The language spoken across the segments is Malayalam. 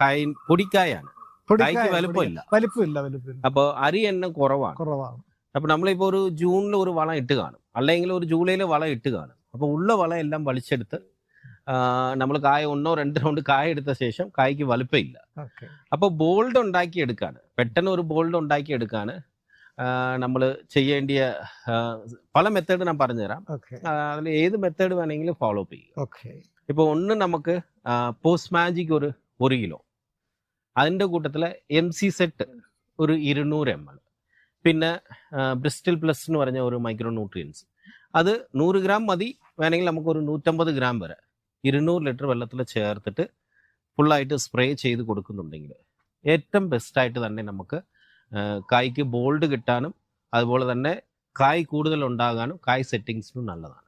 കായ പൊടിക്കായാണ്. പൊടിക്കായ, കായ്ക്ക് വലുപ്പമില്ല. വലിപ്പമില്ല വലിപ്പമില്ല. അപ്പോൾ അരി എണ്ണം കുറവാണ്. കുറവാണ്. അപ്പൊ നമ്മളിപ്പോ ഒരു ജൂണിൽ ഒരു വളം ഇട്ട് കാണും. അല്ലെങ്കിൽ ഒരു ജൂലൈയിൽ വളം ഇട്ട് കാണും. അപ്പൊ ഉള്ള വളം എല്ലാം വലിച്ചെടുത്ത് നമ്മൾ കായ ഒന്നോ രണ്ടോ കൊണ്ട് കായ എടുത്ത ശേഷം കായ്ക്ക് വലുപ്പമില്ല. അപ്പൊ ബോൾഡ് ഉണ്ടാക്കി എടുക്കാണ് പെട്ടെന്ന് ഒരു ബോൾഡ് ഉണ്ടാക്കി എടുക്കാണ് നമ്മൾ ചെയ്യേണ്ടിയ പല മെത്തേഡ് ഞാൻ പറഞ്ഞുതരാം. അതിൽ ഏത് മെത്തേഡ് വേണമെങ്കിലും ഫോളോ അപ്പ് ചെയ്യുക ഇപ്പൊ ഇപ്പോൾ ഒന്ന് നമുക്ക് പോസ്റ്റ് മാജിക് ഒരു ഒരു കിലോ. അതിന്റെ കൂട്ടത്തിൽ എം സി സെറ്റ് ഒരു ഇരുന്നൂറ് എം എൽ പിന്നെ ബ്രിസ്റ്റൽ പ്ലസ് എന്ന് പറഞ്ഞ ഒരു മൈക്രോ ന്യൂട്രിയൻസ് അത് നൂറ് ഗ്രാം മതി. വേണമെങ്കിൽ നമുക്ക് ഒരു നൂറ്റമ്പത് ഗ്രാം വരെ. ഇരുന്നൂറ് ലിറ്റർ വെള്ളത്തിൽ ചേർത്തിട്ട് ഫുള്ളായിട്ട് സ്പ്രേ ചെയ്ത് കൊടുക്കുന്നുണ്ടെങ്കിൽ ഏറ്റവും ബെസ്റ്റായിട്ട് തന്നെ നമുക്ക് കായ്ക്ക് ബോൾഡ് കിട്ടാനും അതുപോലെ തന്നെ കായ് കൂടുതൽ ഉണ്ടാകാനും കായ് സെറ്റിങ്സിനും നല്ലതാണ്.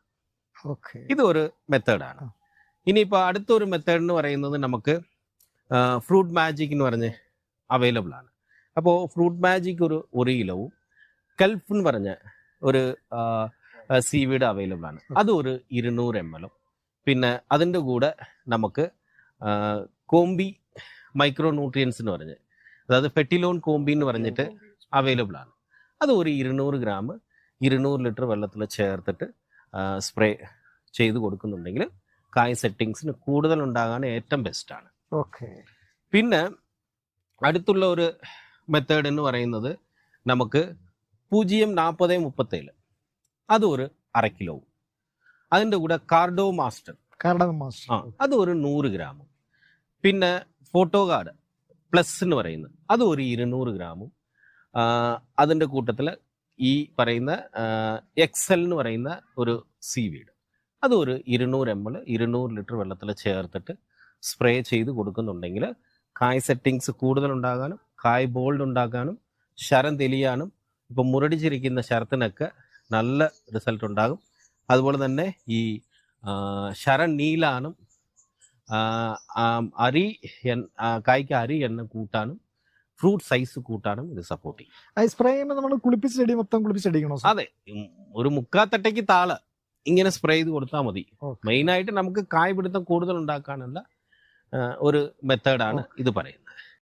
ഇതൊരു ഇത് ഒരു മെത്തേഡാണ്. ഇനിയിപ്പോൾ അടുത്തൊരു മെത്തേഡ് എന്ന് പറയുന്നത് നമുക്ക് ഫ്രൂട്ട് മാജിക് എന്ന് പറഞ്ഞ് അവൈലബിൾ ആണ്. അപ്പോൾ ഫ്രൂട്ട് മാജിക് ഒരു ഒരു കിലോവും കെൽഫ് എന്ന് പറഞ്ഞ ഒരു സീവീഡ് അവൈലബിൾ ആണ്. അത് ഒരു ഇരുന്നൂറ് എം എല്ലും പിന്നെ അതിന്റെ കൂടെ നമുക്ക് കോംബി മൈക്രോ ന്യൂട്രിയൻസ് എന്ന് പറഞ്ഞ് അതായത് ഫെറ്റിലോൺ കോംബി എന്ന് പറഞ്ഞിട്ട് അവൈലബിൾ ആണ്. അത് ഒരു ഇരുന്നൂറ് ഗ്രാം ഇരുന്നൂറ് ലിറ്റർ വെള്ളത്തിൽ ചേർത്തിട്ട് സ്പ്രേ ചെയ്ത് കൊടുക്കുന്നുണ്ടെങ്കിൽ കായ് സെറ്റിങ്സിന് കൂടുതൽ ഉണ്ടാകാൻ ഏറ്റവും ബെസ്റ്റാണ് ഓക്കെ. പിന്നെ അടുത്തുള്ള ഒരു മെത്തേഡ് എന്ന് പറയുന്നത് നമുക്ക് പൂജ്യം നാൽപ്പത് മുപ്പത്തേഴ്. അത് ഒരു അര കിലോവും അതിന്റെ കൂടെ കാർഡോ മാസ്റ്റർ കാർഡോ മാസ്റ്റർ ആ അത് ഒരു നൂറ് ഗ്രാമും പിന്നെ ഫോട്ടോ കാർഡ് പ്ലസ് എന്ന് പറയുന്നത് അത് ഒരു ഇരുന്നൂറ് ഗ്രാമും അതിന്റെ കൂട്ടത്തിൽ ഈ പറയുന്ന എക്സൽ എന്ന് പറയുന്ന ഒരു സീവീഡ് അത് ഒരു ഇരുന്നൂറ് എം എൽ ഇരുന്നൂറ് ലിറ്റർ വെള്ളത്തിൽ ചേർത്തിട്ട് സ്പ്രേ ചെയ്ത് കൊടുക്കുന്നുണ്ടെങ്കിൽ കായ് സെറ്റിങ്സ് കൂടുതൽ ഉണ്ടാകാനും കായ് ബോൾഡ് ഉണ്ടാക്കാനും ശരം തെളിയാനും ഇപ്പം മുരടിച്ചിരിക്കുന്ന ശരത്തിനൊക്കെ നല്ല റിസൾട്ട് ഉണ്ടാകും. അതുപോലെ തന്നെ ഈ ശരം നീലാനും അരി കായ്ക്ക് അരി എണ്ണം കൂട്ടാനും ഫ്രൂട്ട് സൈസ് കൂട്ടാനും ഇത് സപ്പോർട്ട് ചെയ്യും. സ്പ്രേ ചെയ്യുമ്പോൾ നമ്മൾ കുളിപ്പിച്ച് ചെടി മൊത്തം കുളിപ്പിച്ച് അടിക്കണോ അതെ. ഒരു മുക്കാത്തട്ടയ്ക്ക് താൾ ഇങ്ങനെ സ്പ്രേ ചെയ്ത് കൊടുത്താൽ മതി. മെയിനായിട്ട് നമുക്ക് കായ് പിടുത്തം കൂടുതൽ ഉണ്ടാക്കാനുള്ള ഒരു മെത്തേഡാണ് ഇത് പറയുന്നത്.